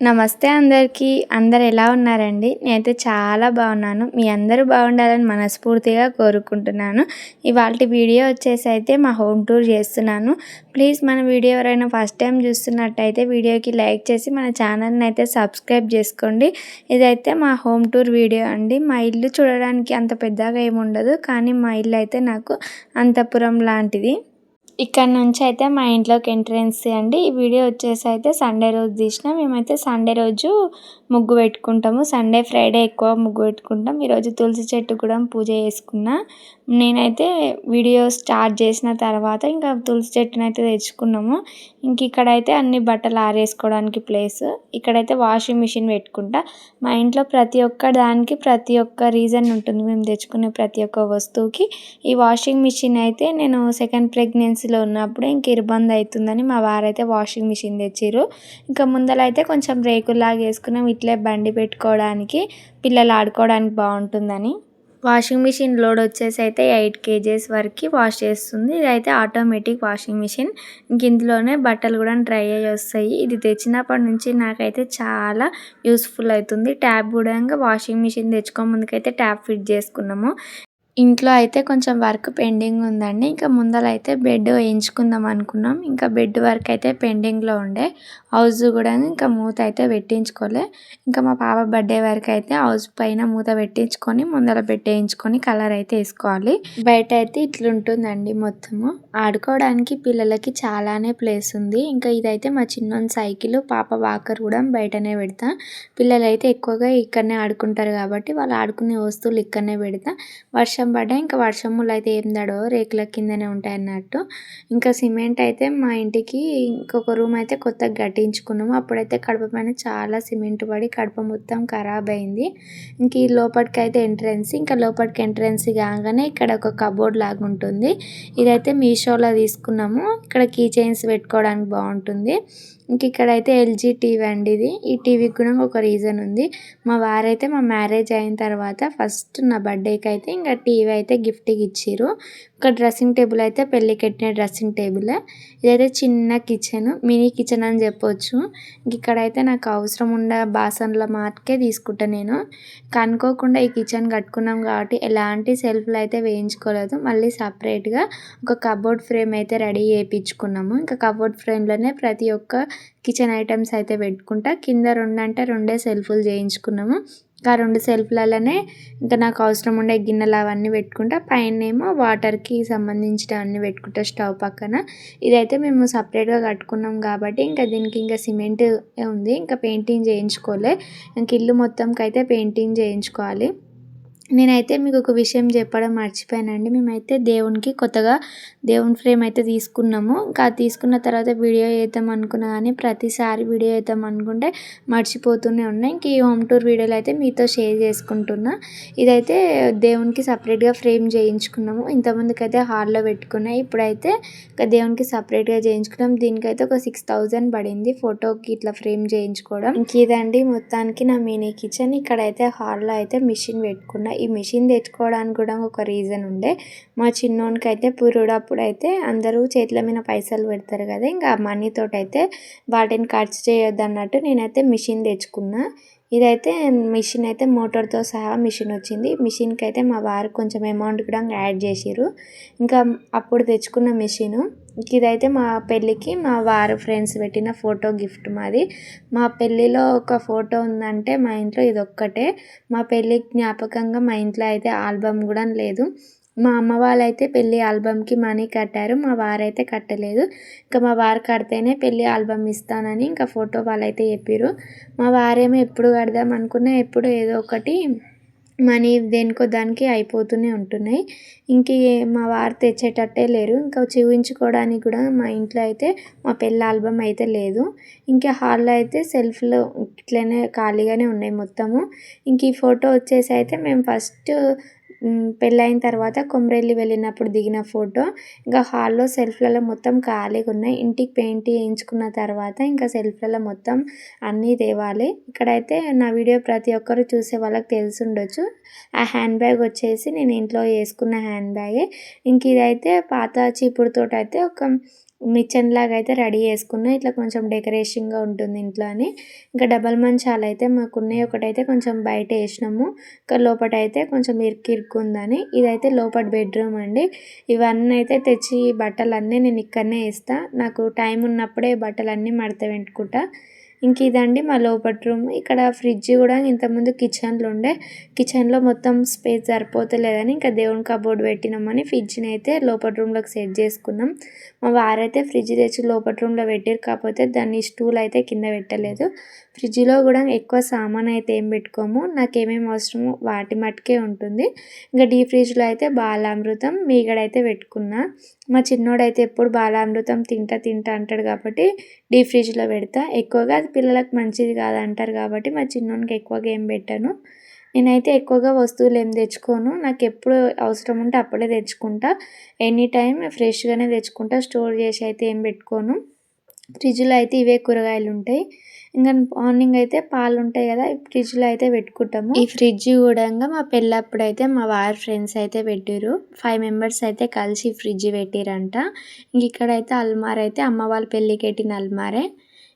నమస్తే అందరికీ. అందరు ఎలా ఉన్నారండి? నేనైతే చాలా బాగున్నాను. మీ అందరూ బాగుండాలని మనస్ఫూర్తిగా కోరుకుంటున్నాను. ఇవాళ వీడియో వచ్చేసి అయితే మా హోమ్ టూర్ చేస్తున్నాను. ప్లీజ్ మన వీడియో ఎవరైనా ఫస్ట్ టైం చూస్తున్నట్టయితే వీడియోకి లైక్ చేసి మన ఛానల్ని అయితే సబ్స్క్రైబ్ చేసుకోండి. ఇదైతే మా హోమ్ టూర్ వీడియో అండి. మా ఇల్లు చూడడానికి అంత పెద్దగా ఏముండదు. కానీ మా ఇల్లు అయితే నాకు అంతపురం లాంటిది. ఇక్కడ నుంచి అయితే మా ఇంట్లోకి ఎంట్రెన్స్ అండి. ఈ వీడియో వచ్చేసి అయితే సండే రోజు తీసిన. మేమైతే సండే రోజు ముగ్గు పెట్టుకుంటాము. సండే ఫ్రైడే ఎక్కువ ముగ్గు పెట్టుకుంటాం. ఈరోజు తులసి చెట్టు కూడా పూజ చేసుకున్నా. నేనైతే వీడియో స్టార్ట్ చేసిన తర్వాత ఇంకా తులసి చెట్టును అయితే తెచ్చుకున్నాము. ఇంక ఇక్కడైతే అన్ని బట్టలు ఆరేసుకోవడానికి ప్లేస్. ఇక్కడైతే వాషింగ్ మిషన్ పెట్టుకుంటా. మా ఇంట్లో ప్రతి ఒక్క దానికి ప్రతి ఒక్క రీజన్ ఉంటుంది. మేము తెచ్చుకునే ప్రతి ఒక్క వస్తువుకి. ఈ వాషింగ్ మిషన్ అయితే నేను సెకండ్ ప్రెగ్నెన్సీలో ఉన్నప్పుడు ఇంక ఇబ్బంది అవుతుందని మా వారైతే వాషింగ్ మిషన్ తెచ్చిర్రు. ఇంకా ముందలైతే కొంచెం రేకుల్లాగా వేసుకున్నాం ఇట్లే బండి పెట్టుకోవడానికి పిల్లలు ఆడుకోవడానికి బాగుంటుందని. వాషింగ్ మిషన్ లోడ్ వచ్చేసి అయితే ఎయిట్ కేజెస్ వరకు వాష్ చేస్తుంది. ఇదైతే ఆటోమేటిక్ వాషింగ్ మిషన్. ఇంక ఇందులోనే బట్టలు కూడా డ్రై అయ్యి వస్తాయి. ఇది తెచ్చినప్పటి నుంచి నాకైతే చాలా యూస్ఫుల్ అవుతుంది. ట్యాప్ కూడా వాషింగ్ మిషన్ తెచ్చుకో ముందుకైతే ట్యాప్ ఫిట్ చేసుకున్నాము. ఇంట్లో అయితే కొంచెం వర్క్ పెండింగ్ ఉందండి. ఇంకా ముందర అయితే బెడ్ వేయించుకుందాం అనుకున్నాం. ఇంకా బెడ్ వర్క్ అయితే పెండింగ్లో ఉండే. హౌస్ కూడా ఇంకా మూత అయితే పెట్టించుకోలే. ఇంకా మా పాప బర్త్డే వరకు అయితే హౌస్ పైన మూత పెట్టించుకొని ముందర పెట్టేయించుకొని కలర్ అయితే వేసుకోవాలి. బయట అయితే ఇట్లుంటుందండి మొత్తము. ఆడుకోవడానికి పిల్లలకి చాలానే ప్లేస్ ఉంది. ఇంకా ఇదైతే మా చిన్న సైకిల్ పాప వాకర్ కూడా బయటనే పెడతా. పిల్లలు అయితే ఎక్కువగా ఇక్కడనే ఆడుకుంటారు కాబట్టి వాళ్ళు ఆడుకునే వస్తువులు ఇక్కడనే పెడతా. వర్షం పడ్డా ఇంకా వర్షములు అయితే ఏం దడో రేకుల కిందనే ఉంటాయి అన్నట్టు. ఇంకా సిమెంట్ అయితే మా ఇంటికి ఇంకొక రూమ్ అయితే కొత్తగా కట్టించుకున్నాము అప్పుడైతే కడప పైన చాలా సిమెంట్ పడి కడప మొత్తం ఖరాబ్ అయింది. ఇంక ఈ లోపలికి అయితే ఎంట్రన్స్ ఇంకా లోపలికి ఎంట్రన్స్ కాగానే ఇక్కడ ఒక కబోర్డ్ లాగా ఉంటుంది. ఇదైతే మీషోలో తీసుకున్నాము. ఇక్కడ కీ చైన్స్ పెట్టుకోవడానికి బాగుంటుంది. ఇంక ఇక్కడైతే ఎల్జీ టీవీ అండి ఇది. ఈ టీవీకి కూడా ఒక రీజన్ ఉంది. మా వారైతే మా మ్యారేజ్ అయిన తర్వాత ఫస్ట్ నా బర్త్డేకి అయితే ఇంకా టీవీ అయితే గిఫ్ట్కి ఇచ్చారు ఒక డ్రెస్సింగ్ టేబుల్ అయితే పెళ్ళి కట్టిన డ్రెస్సింగ్ టేబుల్ ఇదైతే చిన్న కిచెన్ మినీ కిచెన్ అని చెప్పొచ్చు. ఇక్కడైతే నాకు అవసరం ఉండే బాసన్ల మాటకే తీసుకుంటా నేను. కనుకోకుండా ఈ కిచెన్ కట్టుకున్నాం కాబట్టి ఎలాంటి సెల్ఫ్లు అయితే వేయించుకోలేదు. మళ్ళీ సపరేట్గా ఒక కబోర్డ్ ఫ్రేమ్ అయితే రెడీ చేయించుకున్నాము. ఇంకా కబోర్డ్ ఫ్రేమ్లోనే ప్రతి ఒక్క కిచెన్ ఐటమ్స్ అయితే పెట్టుకుంటా. కింద రెండు అంటే రెండే సెల్ఫ్లు చేయించుకున్నాము. ఆ రెండు సెల్ఫ్లలోనే ఇంకా నాకు అవసరం ఉండే గిన్నెలు అవన్నీ పెట్టుకుంటా. పైన ఏమో వాటర్కి సంబంధించిన అన్నీ పెట్టుకుంటా స్టవ్ పక్కన. ఇదైతే మేము సపరేట్గా కట్టుకున్నాం కాబట్టి ఇంకా దీనికి ఇంకా సిమెంట్ ఉంది. ఇంకా పెయింటింగ్ చేయించుకోలే. ఇంక ఇల్లు మొత్తంకి అయితే పెయింటింగ్ చేయించుకోవాలి. నేనైతే మీకు ఒక విషయం చెప్పడం మర్చిపోయానండి. మేమైతే దేవునికి కొత్తగా దేవుని ఫ్రేమ్ అయితే తీసుకున్నాము. ఇంకా తీసుకున్న తర్వాత వీడియో చేద్దాం అనుకున్నా కానీ ప్రతిసారి వీడియో చేద్దాం అనుకుంటే మర్చిపోతూనే ఉన్నాయి ఇంక ఈ హోమ్ టూర్ వీడియోలు అయితే మీతో షేర్ చేసుకుంటున్నా. ఇదైతే దేవునికి సపరేట్గా ఫ్రేమ్ చేయించుకున్నాము. ఇంతమందికి అయితే హాల్లో పెట్టుకున్నాయి ఇప్పుడైతే ఇంకా దేవునికి సపరేట్గా చేయించుకున్నాం. దీనికైతే ఒక సిక్స్ థౌజండ్ పడింది ఫోటోకి ఇట్లా ఫ్రేమ్ చేయించుకోవడం. ఇంక ఇదండి మొత్తానికి నా మినీ కిచెన్. ఇక్కడైతే హాల్లో అయితే మిషన్ పెట్టుకున్నా. ఈ మిషన్ తెచ్చుకోవడానికి కూడా ఒక రీజన్ ఉండే. మా చిన్నోనికి అయితే పురుడప్పుడు అయితే అందరూ చేతుల మీద పైసలు పెడతారు కదా ఇంకా మనీతో అయితే వాటిని ఖర్చు చేయొద్దు అన్నట్టు నేనైతే మిషన్ తెచ్చుకున్నా. ఇదైతే మిషన్ అయితే మోటార్తో సహా మిషన్ వచ్చింది. మిషన్కి అయితే మా వారు కొంచెం అమౌంట్ కూడా యాడ్ చేసిరు ఇంకా అప్పుడు తెచ్చుకున్న మిషను ఇదైతే మా పెళ్ళికి మా వారు ఫ్రెండ్స్ పెట్టిన ఫోటో గిఫ్ట్ మాది. మా పెళ్ళిలో ఒక ఫోటో ఉందంటే మా ఇంట్లో ఇది ఒక్కటే మా పెళ్ళి జ్ఞాపకంగా మా ఇంట్లో అయితే ఆల్బమ్ కూడా లేదు. మా అమ్మ వాళ్ళైతే పెళ్ళి ఆల్బమ్కి మనీ కట్టారు మా వారైతే కట్టలేదు. ఇంకా మా వారు కడితేనే పెళ్ళి ఆల్బమ్ ఇస్తానని ఇంకా ఫోటో వాళ్ళైతే చెప్పారు మా వారేమో ఎప్పుడు కడదాం అనుకున్నా ఎప్పుడు ఏదో ఒకటి మనీ దేనికో దానికి అయిపోతూనే ఉంటున్నాయి. ఇంక మా వారు తెచ్చేటట్టే లేరు. ఇంకా చూపించుకోవడానికి కూడా మా ఇంట్లో అయితే మా పెళ్ళి ఆల్బమ్ అయితే లేదు. ఇంకా హాల్లో అయితే సెల్ఫ్లో ఇట్లనే ఖాళీగానే ఉన్నాయి మొత్తము. ఇంక ఈ ఫోటో వచ్చేసి అయితే మేము ఫస్ట్ పెళ్ళైన తర్వాత కొమరెల్లి వెళ్ళినప్పుడు దిగిన ఫోటో. ఇంకా హాల్లో సెల్ఫ్లలో మొత్తం ఖాళీగా ఉన్నాయి. ఇంటికి పెయింట్ వేయించుకున్న తర్వాత ఇంకా సెల్ఫ్లలో మొత్తం అన్నీ తేవాలి. ఇక్కడైతే నా వీడియో ప్రతి ఒక్కరు చూసే వాళ్ళకి తెలిసి ఉండొచ్చు. ఆ హ్యాండ్ బ్యాగ్ వచ్చేసి నేను ఇంట్లో వేసుకున్న హ్యాండ్ బ్యాగే. ఇంక ఇదైతే పాత చీపుడుతో అయితే ఒక మిచ్చన్ లాగా అయితే రెడీ చేసుకున్నా. ఇట్లా కొంచెం డెకరేషన్గా ఉంటుంది ఇంట్లో అని. ఇంకా డబల్ మంచాలు అయితే మాకున్నాయి. ఒకటైతే కొంచెం బయట వేసినాము. ఇంకా లోపల అయితే కొంచెం ఇరుకు ఇరుకు ఉందని. ఇదైతే లోపల బెడ్రూమ్ అండి. ఇవన్నీ అయితే తెచ్చి బట్టలన్నీ నేను ఇక్కడనే వేస్తా. నాకు టైం ఉన్నప్పుడే బట్టలన్నీ మడత పెట్టుకుంటా. ఇంక ఇదండి మా లోపల రూమ్. ఇక్కడ ఫ్రిడ్జ్ కూడా ఇంతకుముందు కిచెన్లో ఉండే. కిచెన్లో మొత్తం స్పేస్ సరిపోతలేదని ఇంకా దేవుని కబోర్డ్ పెట్టినామని ఫ్రిడ్జ్ని అయితే లోపల రూమ్లోకి సెట్ చేసుకున్నాం. మా వారైతే ఫ్రిడ్జ్ తెచ్చి లోపల రూమ్లో పెట్టారు కాకపోతే దాన్ని స్టూల్ అయితే కింద పెట్టలేదు. ఫ్రిడ్జ్లో కూడా ఎక్కువ సామాన్ అయితే ఏం పెట్టుకోము. నాకు ఏమేమి అవసరమో వాటి మట్టుకే ఉంటుంది. ఇంకా డీ ఫ్రిడ్జ్లో అయితే బాలామృతం మీగడైతే పెట్టుకున్నా. మా చిన్నోడైతే ఎప్పుడు బాలామృతం తింటా తింటా అంటాడు కాబట్టి డీ ఫ్రిడ్జ్లో పెడతా. ఎక్కువగా అది పిల్లలకు మంచిది కాదు అంటారు కాబట్టి మా చిన్నోనికి ఎక్కువగా ఏం పెట్టాను. నేనైతే ఎక్కువగా వస్తువులు ఏం తెచ్చుకోను. నాకు ఎప్పుడు అవసరం ఉంటే అప్పుడే తెచ్చుకుంటా. ఎనీ టైం ఫ్రెష్గానే తెచ్చుకుంటా. స్టోర్ చేసి అయితే ఏం పెట్టుకోను. ఫ్రిడ్జ్లో అయితే ఇవే కూరగాయలు ఉంటాయి ఇంకా మార్నింగ్ అయితే పాలు ఉంటాయి కదా ఫ్రిడ్జ్లో అయితే పెట్టుకుంటాము. ఈ ఫ్రిడ్జ్ కూడా మా పెళ్ళప్పుడు అయితే మా వారి ఫ్రెండ్స్ అయితే పెట్టారు ఫైవ్ మెంబర్స్ అయితే కలిసి ఫ్రిడ్జ్ పెట్టిరంట. ఇంక ఇక్కడైతే అల్మార్ అయితే అమ్మ వాళ్ళ పెళ్ళికి పెట్టిన అల్మారే.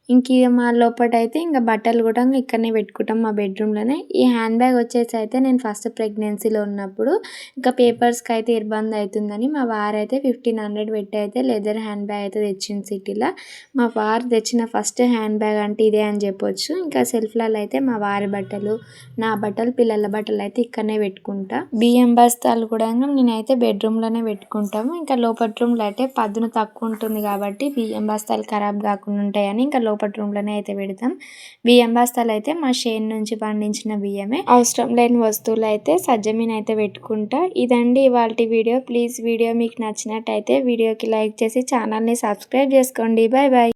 ఇంక మా లోపల అయితే ఇంకా బట్టలు కూడా ఇక్కడనే పెట్టుకుంటాం మా బెడ్రూమ్లోనే. ఈ హ్యాండ్ బ్యాగ్ వచ్చేసి అయితే నేను ఫస్ట్ ప్రెగ్నెన్సీలో ఉన్నప్పుడు ఇంకా పేపర్స్కి అయితే ఇబ్బంది అవుతుందని మా వారు అయితే ఫిఫ్టీన్ హండ్రెడ్ పెట్టి అయితే లెదర్ హ్యాండ్ బ్యాగ్ అయితే తెచ్చింది సిటీలో. మా వారు తెచ్చిన ఫస్ట్ హ్యాండ్ బ్యాగ్ అంటే ఇదే అని చెప్పొచ్చు. ఇంకా సెల్ఫ్లలో అయితే మా వారి బట్టలు నా బట్టలు పిల్లల బట్టలు అయితే ఇక్కడనే పెట్టుకుంటా. బియ్యం బస్తాలు కూడా నేనైతే బెడ్రూమ్లోనే పెట్టుకుంటాము. ఇంకా లోపల రూమ్లో అయితే పదును తక్కువ ఉంటుంది కాబట్టి బియ్యం బస్తాలు ఖరాబ్ కాకుండా ఉంటాయని ఇంకా లోపల రూమ్లోనే అయితే పెడతాం. బియ్యం బస్తాలు అయితే మా షేన్ నుంచి పండించిన బియ్యమే. అవసరం లేని వస్తువులు అయితే సజ్జమీన్ అయితే పెట్టుకుంటా. ఇదండి ఇవాళ వీడియో. ప్లీజ్ వీడియో మీకు నచ్చినట్టయితే వీడియోకి లైక్ చేసి ఛానల్ని సబ్స్క్రైబ్ చేసుకోండి. Bye bye